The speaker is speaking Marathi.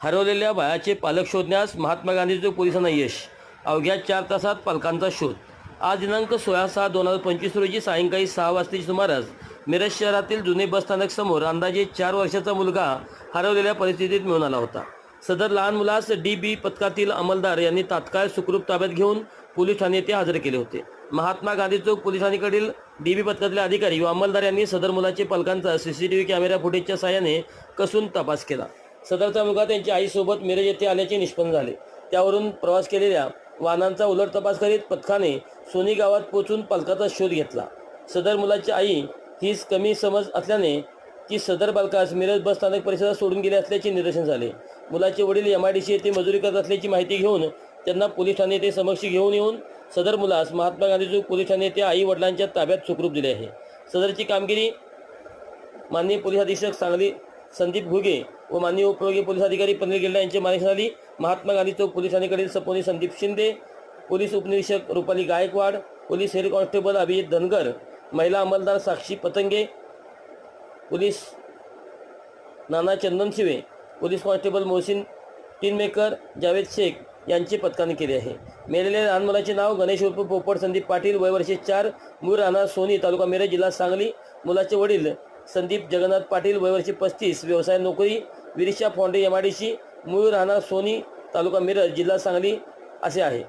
हरवलेल्या बाळाचे पालक शोधण्यास महात्मा गांधीचे पोलिसांना यश. अवघ्या चार तासात पालकांचा शोध. आज दिनांक सोळा सहा दोन हजार पंचवीस रोजी सायंकाळी सहा वाजताची सुमारास मिरज शहरातील जुने बस स्थानक समोर अंदाजे चार वर्षाचा मुलगा हरवलेल्या परिस्थितीत मिळून आला होता. सदर लहान मुलास डी बी पथकातील अंमलदार यांनी तात्काळ सुखरूप ताब्यात घेऊन पोलीस ठाणे येथे हजर केले होते. महात्मा गांधी चौक पोलिसांकडील डी बी पथकातील अधिकारी व अंमलदार यांनी सदर मुलाचे पालकांचा सीसीटीव्ही कॅमेरा फुटेजच्या सहाय्याने कसून तपास केला. सदरचा मुलगा त्यांच्या आईसोबत मिरज येथे आल्याचे निष्पन्न झाले. त्यावरून प्रवास केलेल्या वाहनांचा उलट तपास करीत पथकाने सोनी गावात पोहोचून पालकाचा शोध घेतला. सदर मुलाची आई हीच कमी समज असल्याने ती सदर बालकास मिरज बस स्थानक परिसरात सोडून गेले असल्याचे निदर्शन झाले मुलाचे वडील एम आय डी सी येथे मजुरी करत असल्याची माहिती घेऊन त्यांना पोलीस ठाणे येथे समक्ष घेऊन येऊन सदर मुलास महात्मा गांधी चौक पोलीस ठाणे आई वडिलांच्या ताब्यात सुखरूप दिले आहे. सदरची कामगिरी माननीय पोलीस अधीक्षक सांगली संदीप घुगे व माननीय उपयोगी पोलीस अधिकारी पनवेल यांची यांच्या झाली. महात्मा गांधी चौक पोलीस ठाणेकडील सपोनी संदीप शिंदे पोलीस उपनिरीक्षक Rupali Gaikwad police head constable Abhijit Dhangar महिला अंमलदार Sakshi Patange police Nana Chandanshive police constable Mohsin Tinmaker Javed Shaikh यांचे पथकाने केले आहे. मेलेल्या लहान मुलाचे नाव गणेश उर्फ पोपट संदीप पाटील वय वर्षे चार मूळ राहणार सोनी तालुका मिरज जिल्हा सांगली. मुलाचे वडील संदीप जगन्नाथ पाटील वय वर्षे पस्तीस व्यवसाय नोकरी विरिशा फोंडे एम मूळ राहणार सोनी तालुका मिरज जिल्हा सांगली असे आहे.